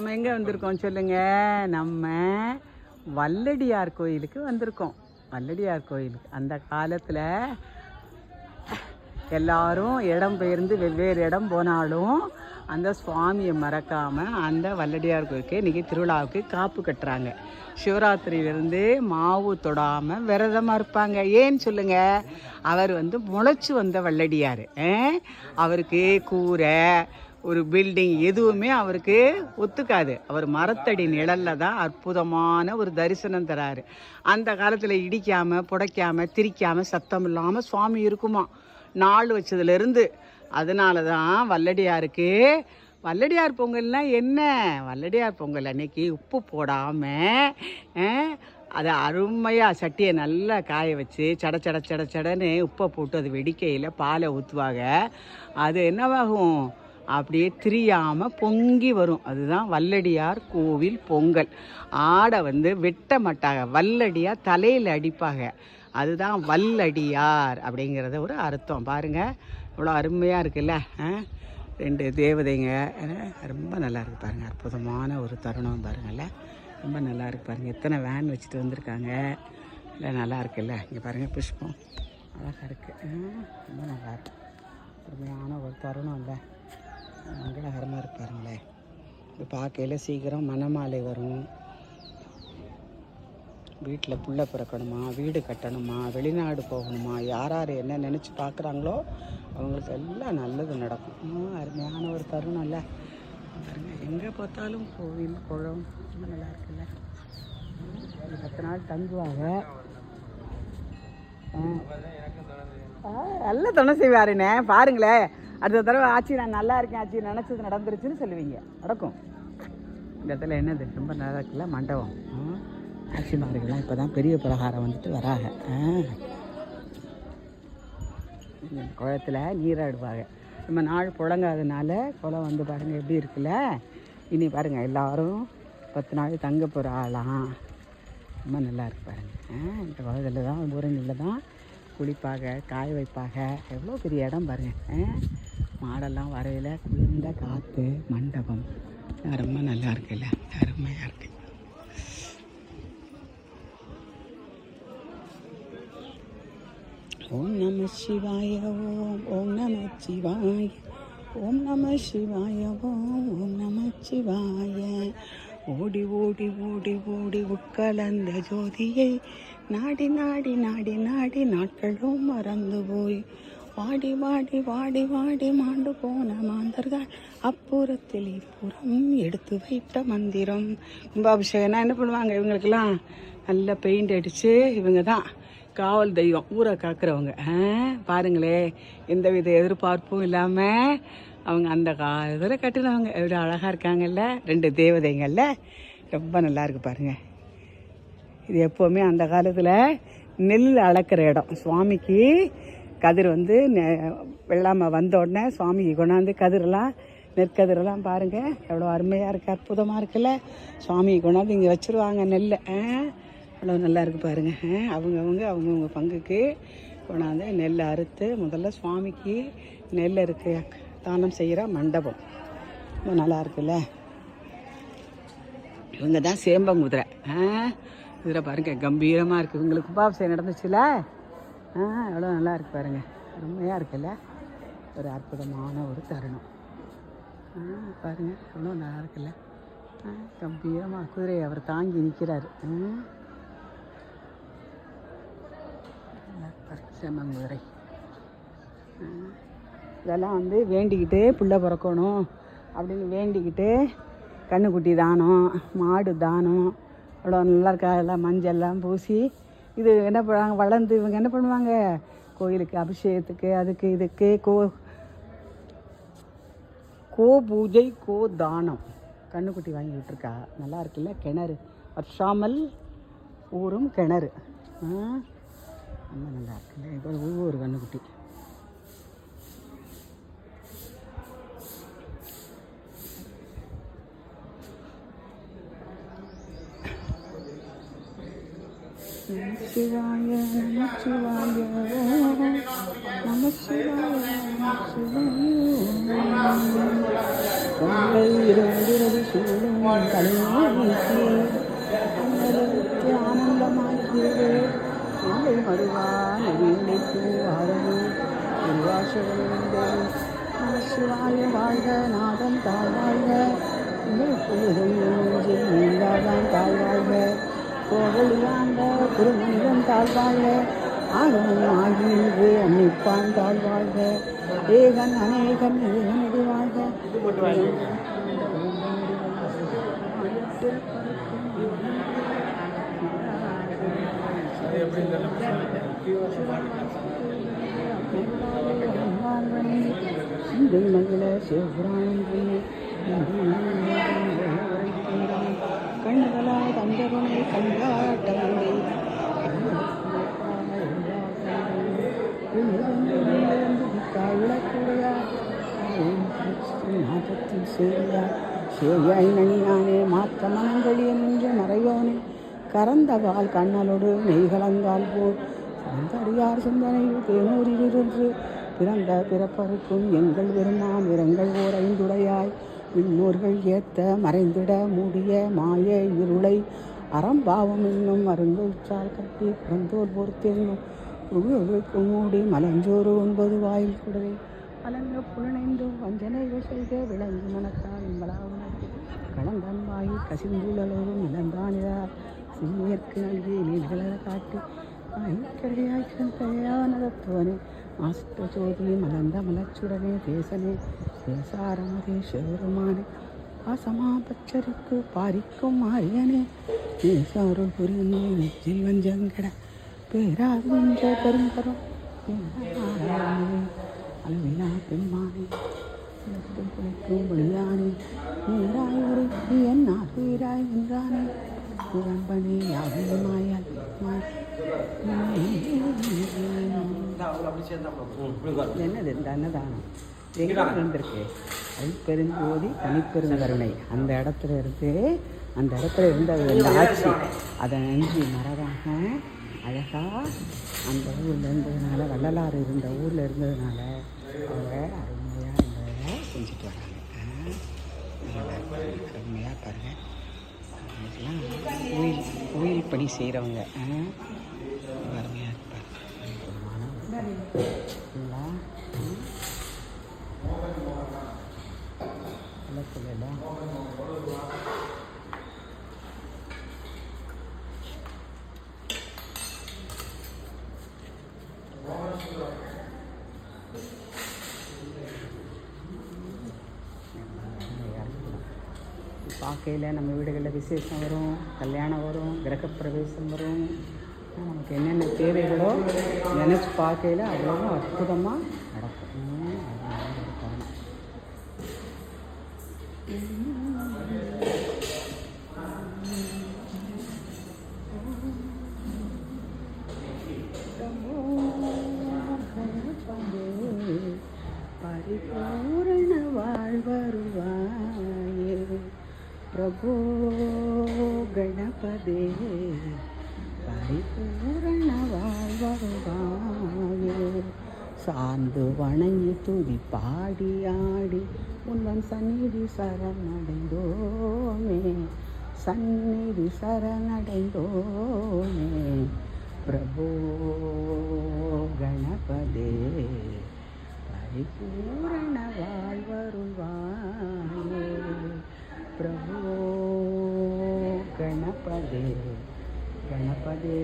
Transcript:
நம்ம எங்கே வந்திருக்கோம் சொல்லுங்க? நம்ம வல்லடியார் கோயிலுக்கு வந்திருக்கோம். வல்லடியார் கோயிலுக்கு. அந்த காலத்தில் எல்லாரும் இடம் பெயர்ந்து வெவ்வேறு இடம் போனாலும் அந்த சுவாமியை மறக்காமல் அந்த வல்லடியார் கோயிலுக்கு இன்றைக்கி திருவிழாவுக்கு காப்பு கட்டுறாங்க. சிவராத்திரியிலேருந்து மாவு தொடாமல் விரதமாக இருப்பாங்க. ஏன்னு சொல்லுங்க? அவர் வந்து முளைச்சு வந்த வல்லடியார். அவருக்கு கூரை ஒரு பில்டிங் எதுவுமே அவருக்கு ஒத்துக்காது. அவர் மரத்தடி நிழலில் தான் அற்புதமான ஒரு தரிசனம் தராரு. அந்த காலத்தில் இடிக்காமல் புடைக்காமல் திரிக்காமல் சத்தம் இல்லாமல் சுவாமி இருக்குமா? நாள் வச்சதுலேருந்து. அதனால தான் வல்லடியாருக்கு வல்லடியார் பொங்கல்னா என்ன? வல்லடியார் பொங்கல் அன்னைக்கு உப்பு போடாமல் அதை அருமையாக சட்டியை நல்லா காய வச்சு சட சட சட சடன்னு உப்பை போட்டு அது வெடிக்கையில் பாலை ஊற்றுவாங்க அது என்னவாகும்? அப்படியே திரியாமல் பொங்கி வரும். அதுதான் வல்லடியார் கோவில் பொங்கல். ஆடை வந்து வெட்ட மாட்டாங்க. வல்லடியாக தலையில் அடிப்பாங்க. அதுதான் வல்லடியார் அப்படிங்கிறத ஒரு அர்த்தம். பாருங்கள் இவ்வளோ அருமையாக இருக்குல்ல? ஆ? ரெண்டு தேவதைங்க. ரொம்ப நல்லா இருக்கு பாருங்கள் அற்புதமான ஒரு தருணம் பாருங்கள்ல ரொம்ப நல்லா இருக்கு பாருங்கள் எத்தனை வேன் வச்சுட்டு வந்திருக்காங்க. இல்லை நல்லா இருக்குல்ல? இங்கே பாருங்கள் புஷ்பம். அழகாக இருக்குது ரொம்ப நல்லா இருக்கு. அருமையான ஒரு தருணம் இல்லை? மங்களகரமாக இருப்பாருங்களே. இது பார்க்கையில் சீக்கிரம் மணமாலை வரும். வீட்டில் புள்ள பிறக்கணுமா? வீடு கட்டணுமா? வெளிநாடு போகணுமா? யார் யார் என்ன நினச்சி பார்க்குறாங்களோ அவங்களுக்கு எல்லாம் நல்லது நடக்கும். அருமையான ஒரு தருணம் இல்லை. பாருங்கள் எங்கே பார்த்தாலும் கோவில் குளம் ரொம்ப நல்லா இருக்குல்ல. பத்து நாள் தங்குவாங்க. ஆ. நல்லா நல்ல துணை செய்வாருண்ணே. பாருங்களேன். அடுத்த தடவை ஆச்சு நான் நல்லா இருக்கேன் ஆச்சி நினச்சது நடந்துருச்சுன்னு சொல்லுவீங்க. நடக்கும். இந்த இடத்துல என்னது? ரொம்ப நல்லா இருக்குல்ல மண்டபம். ஆ. ஆட்சிமார்கள்லாம் இப்போ தான் பெரிய பிரகாரம் வந்துட்டு வராங்க. ஆ. குளத்தில் நீராடுவாங்க நம்ம நாள் புழங்காதனால குளம் வந்து பாருங்கள் எப்படி இருக்குல்ல? இனி பாருங்கள் எல்லோரும் பத்து நாள் தங்க போகிற ஆளாம் ரொம்ப நல்லா இருக்கு பாருங்கள் ஆ, இந்த குளத்தில் தான் ஊரங்களில் தான் குளிப்பாக காய வைப்பாக எவ்வளோ பெரிய இடம் பாருங்க. மாடெல்லாம் வரையில். குளிர்ந்த காற்று மண்டபம். ரொம்ப நல்லா இருக்குல்ல அருமையாக இருக்கு. ஓம் நம சிவாய ஓம் ஓம் நம சிவாய ஓம் நம சிவாய ஓம் ஓம் நம சிவாய. ஓடி ஓடி ஓடி ஓடி உட்கலந்த ஜோதியை. நாடி நாடி நாடி நாடி நாட்களும் மறந்து போய். வாடி வாடி வாடி வாடி மாண்டு போன மாந்தர்கள் அப்புறத்தில் இப்புறம் எடுத்து வைத்த மந்திரம். கும்பாபிஷேகம்னா என்ன பண்ணுவாங்க இவங்களுக்கெல்லாம்? நல்லா பெயிண்ட் அடித்து இவங்க தான் காவல் தெய்வம். ஊரை காக்கிறவங்க. பாருங்களே எந்தவித எதிர்பார்ப்பும் இல்லாமல் அவங்க அந்த காலத்தில் கட்டினவங்க எவ்வளோ அழகாக இருக்காங்கல்ல? ரெண்டு தேவதைங்கள்ல. ரொம்ப நல்லா இருக்கு பாருங்கள் இது எப்போவுமே அந்த காலத்தில் நெல் அளக்கிற இடம். சுவாமிக்கு கதிர் வந்து நெ- வெள்ளாமை வந்த உடனே சுவாமிக்கு கொண்டாந்து கதிரெல்லாம் நெற்கதிரெல்லாம் பாருங்கள் எவ்வளோ அருமையாக இருக்குது அற்புதமாக இருக்குல்ல. சுவாமியை கொண்டாந்து இங்கே வச்சுருவாங்க நெல்லை. ஆ அவ்வளோ நல்லா இருக்குது பாருங்கள் அவங்கவுங்க அவங்கவுங்க பங்குக்கு கொண்டாந்து நெல் அறுத்து முதல்ல சுவாமிக்கு நெல் இருக்குது தானம் செய்கிற மண்டபம். ரொம்ப நல்லா இருக்குல்ல? இவங்க தான் சேம்பங்குதிரை ஆ குதிரை பாருங்கள் கம்பீரமாக இருக்குது இவங்களுக்கு உபாபிஷேகம் நடந்துச்சுல? ஆ எவ்வளோ நல்லா இருக்கு பாருங்கள் அருமையாக இருக்குல்ல? ஒரு அற்புதமான ஒரு தருணம். ஆ பாருங்கள் எவ்வளோ நல்லா இருக்குல்ல? ஆ கம்பீரமாக குதிரையை அவர் தாங்கி நிற்கிறாரு ஆ இதெல்லாம் வந்து வேண்டிக்கிட்டு புள்ள பிறக்கணும் அப்படின்னு வேண்டிக்கிட்டு கண்ணுக்குட்டி தானம் மாடு தானம் அவ்வளோ நல்லா இருக்கா? எல்லாம் மஞ்சள்லாம் பூசி இது என்ன பண்ணுவாங்க? வளர்ந்து இவங்க என்ன பண்ணுவாங்க? கோயிலுக்கு அபிஷேகத்துக்கு அதுக்கு இதுக்கு கோ கோ பூஜை கோ தானம். கண்ணுக்குட்டி வாங்கி விட்டுருக்கா. நல்லா இருக்குல்ல? கிணறு. வர்ஷாமல் ஊரும் கிணறு. ரொம்ப நல்லா இருக்குல்ல? இப்போ ஒவ்வொரு கண்ணுக்குட்டி சிவாய நம சிவாய ஓம் நம சிவாய நம சிவாய கொள்ளை இருந்திரது சூழும் கலைநோக்கி அண்ணலுக்கு ஆனந்தமாக்கியது மறுவான வீணைக்கு ஆரவு திருவாசகந்தே சிவாய வாழ்க நாதன் நீங்காதான் திருமணிதன் ஆகின்று அன்னிப்பான் தாழ்வாழ்க ஏகன் அநேகன் ஏகனடி வாழ்க சிந்தை நாதத்தில் சேரியார் சேயாய் நனியானே மாற்ற மனங்களிய நின்ற மறையோனே கரந்தவால் கண்ணலோடு நெய் கலந்தால் போல். சிறந்தடியார் சிந்தனையில் தேனூரிலிருந்து பிறந்த பிறப்பருக்கும் எங்கள் பெருமாம் இரங்கள் ஓர் ஐந்துடையாய். விண்ணோர்கள் ஏத்த மறைந்திட மூடிய மாய இருளை. அறம்பாவம் என்னும் அருங்கொச்சால் கட்டி பிறந்தோர் பொறுத்தென்னும் உருவர்களுக்கு மூடி மலஞ்சோறு ஒன்பது வாயில் குடவை. ಅಲಂಗ ಪುರಣೆಂದು ವಂಜನೆಯ ಸೈತೆ ವಿಳಂಗಿ ಮನಕ ಇಂಬಳಾವಣ കളന്തമ്പായി കശിന്തുളവും നിലമ്പാണിത നൽകി നീലകളെ കാട്ടി യാവനതത്വനെ ആസ്ത്രചോതി മലന്ത മലച്ചുടനെ ദേശനെ ദേശാരമതേശ്വരമാനെ ആ സമാപച്ചരക്ക് പാരിക്കും മാറിയനെ. ദേശാരുൾ പുരിഞ്ഞു ജീവൻ ജങ്കട പേരാകുഞ്ച കരും കറും அளவில்லா பெண்மானே உலகத்தில் குளிக்கும் ஒளியானே நீராய் உருக்கி என் ஆகுயிராய் நின்றானே. உடம்பனே யாவியமாயால் என்னது இந்த அன்னதானம்? எங்கே இருந்திருக்கு ஐப்பெருஞ்சோதி தனிப்பெருங்கருணை அந்த இடத்துல இருந்து அந்த இடத்துல இருந்த இந்த ஆட்சி. அதை நன்றி மறவாக அழகாக அந்த ஊரில் இருந்ததுனால வள்ளலாறு இருந்த ஊரில் இருந்ததுனால அருமையாக இந்த செஞ்சுட்டு வராங்க. அருமையாக பாருங்கள் இதெல்லாம் கோயில் கோயில் பணி செய்கிறவங்க அருமையாக இருப்பாங்க இல்லைங்களா இல்லை சொல்லலாம் பார்க்கையில் நம்ம வீடுகளில் விசேஷம் வரும் கல்யாணம் வரும் கிரகப்பிரவேசம் வரும். நமக்கு என்னென்ன தேவைகளோ நினச்சி பார்க்கையில் அவ்வளோ அற்புதமாக நடக்கும். சார்ந்து வணங்கி துதி பாடி ஆடி உந்தன் சந்நிதி சரணடைந்தோமே. சந்நிதி சரணடைந்தோமே. பிரபோ கணபதே பரிபூரண வாழ்வருள்வாயே. பிரபோ கணபதே கணபதே.